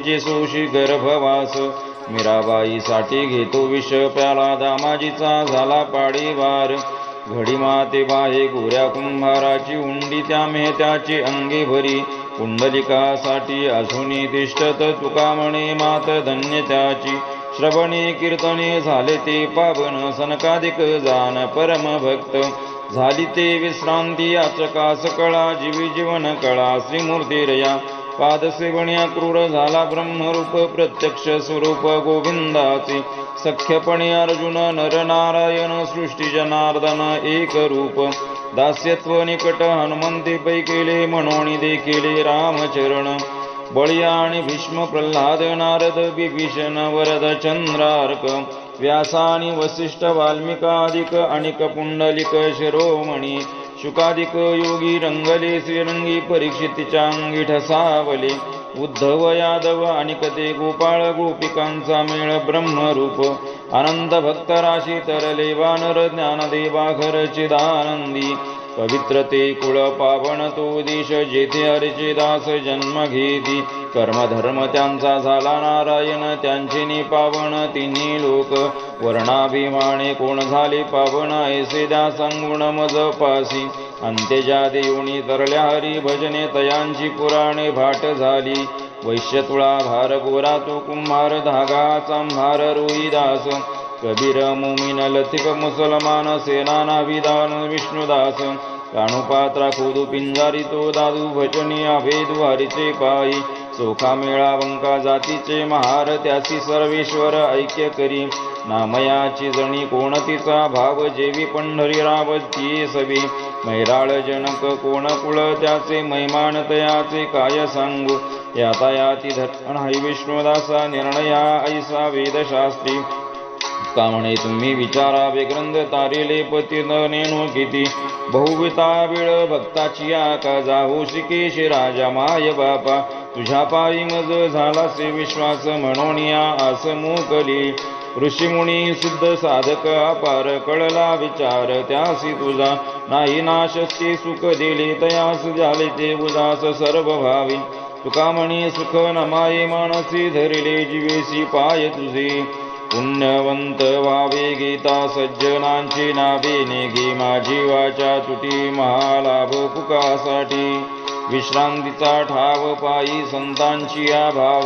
तिचे सोशी गर्भवास मीराबाईसाठी घेतो विष प्याला दामाजीचा झाला पाडीवार. घडी माते बाहे गोऱ्या कुंभाराची उंडी त्या मेहत्याची अंगे भरी. कुंडलिकासाठी असूनी तिष्ठत तुका म्हणे मात धन्य त्याची. श्रवणे कीर्तने झाले ते पावन सनकाधिक जान परम भक्त. झाली ते विश्रांती याचकास सकळा जीवी जीवन कळा श्रीमूर्तीरया पादसेवण्या क्रूर झाला ब्रह्मरूप प्रत्यक्ष स्वरूप गोविंदाचे. सख्यपणे अर्जुन नरनारायण सृष्टी जनार्दन एक रूप दास्यत्व निकट हनुमंती पै केले म्हणून देखिले रामचरण. बळिया आणि भीष्म प्रल्हाद नारद विभीषण वरद चंद्रार्क. व्यासानी वसिष्ठ वाल्मिकादिक अनिक पुंडलिक शिरोमणी. शुकादिक योगी रंगले श्रीरंगी परीक्षितीच्या अंगी ठसावले उद्धव यादव आणि कते गोपाळ गोपिकांचा मेळ ब्रह्मरूप आनंद भक्त राशी तरले वानर ज्ञानदेवाघर चिदानंदी पवित्र ते कुळ पावन तो देश जेथे हरीचे दास जन्म घेती कर्मधर्म त्यांचा झाला नारायण त्यांची नि पावन तिन्ही लोक वर्णाभिमाने कोण झाले पावन ऐसे द्या सांगुण मज पासी अंत्यजा देऊणी तरल्या हरी भजने तयांची पुराणे भाट झाली. वैश्य तुळा भार गोरा तो कुंभार धागा चांभार रोहिदास कबीर मुमिन लथिक मुसलमान सेनाना विधान विष्णुदास. काणुपात्रा खोदू पिंजारी तो दादू भजनी अभेदू हरिचे पायी. चोखा मेळा वंका जातीचे महार त्यासी सर्वेश्वर ऐक्य करी. नामयाची जणी कोणतीचा भाव जेवी पंढरी रावती सवी. मैराळ जनक कोण कुळ त्याचे मैमान तयाचे काय सांगू. यातायाती धरण हाय विष्णुदासा निर्णया ऐसा वेदशास्त्री. का म्हणे तुम्ही विचारा ग्रंथ तारिले पती नेणू किती. बहुविता वेळ भक्ताची आका जाऊ शिकेश राजा माय बापा. तुझ्या पायी मज झाला से विश्वास म्हणून या आस मोकली ऋषीमुनी सिद्ध साधक अपार कळला विचार त्यासी तुझा नाही नाशस्ती सुख दिली तयास झाले ते उदास सर्व भावी तुका म्हणी सुख नमाये मानसी धरिले जीवेसी पाय तुझे. पुण्यवंत वावे गीता सज्जनांची नावे नेगी माझी वाचा तुटी महालाभ पुकासाठी. विश्रांतीचा ठाव पायी संतांची या भाव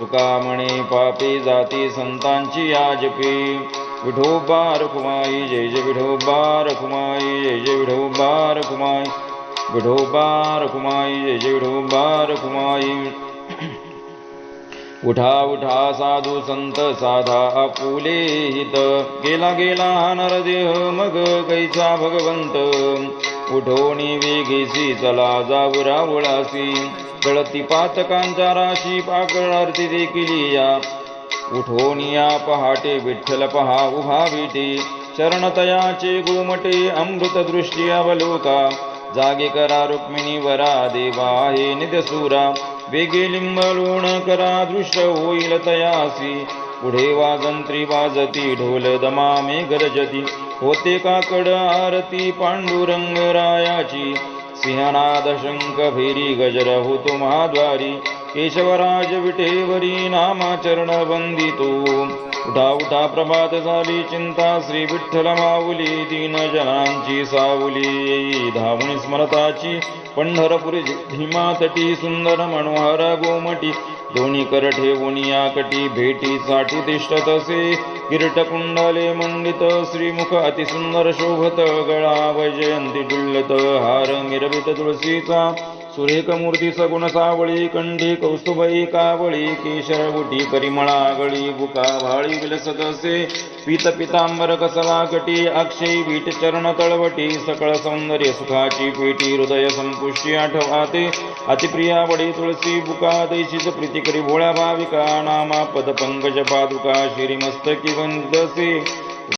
तुका म्हणे पापी जाती संतांची याजपी विठोबा रखुमाई जय जय विठोबा रखुमाई जय जय विठोबा रखुमाई विठोबा रखुमाई जय जय विठोबा रखुमाई उठा उठा साधू संत साधा आपुले हित. गेला गेला हा नरदेह मग कैचा भगवंत? उठोणी वेगेसी चला जावरा उळासी गळती पातकांचा राशी पाकळ आरती देखील या. उठोनिया पहाटे विठ्ठल पहा उभा विटे चरणतयाचे गोमटे अमृत दृष्टी अवलोका. जागे करा रुक्मिणी वरा देवा हे निदसुरा वेगे लिंबलोण करा दृष्ट होईल तयासी. पुढे वाजंत्री वाजती ढोल दमामे गरजती. होते काकड आरती पांडुरंग रायाची सिंहनाद शंख फेरी गजर होतो महाद्वारी. केशवराज विठेवरी नामाचरण वंदितो उठा उठा प्रभात झाली चिंता. श्री विठ्ठल माऊली दीन जनांची सावली. धावणी स्मरताची पंढरपुरी भीमा तटी सुंदर मनोहर गोमटी. दोन्ही कर ठेवून या कटी भेटीसाठी तिष्ठत असे. किरीट मंडित श्रीमुख अतिसुंदर शोभत गळा वैजयंती डुल्लत हार मिरवित तुळशीचा. सुरेख मूर्ती सगुण सावळी कंठी कौस्तुभई कावळी केशर गुटी परिमळा गळी बुका भाळी विलसत असे. पीत पितांबर कसला कटी अक्षय वीट चरण तळवटी सकळ सौंदर्य सुखाची पेटी हृदय संपुष्टी आठवाते. अतिप्रिया वडी तुळसी बुका दैशीच प्रीती करी भोळ्या भाविका नामा पद पंकज पादुका श्रीमस्तकी वंदसे.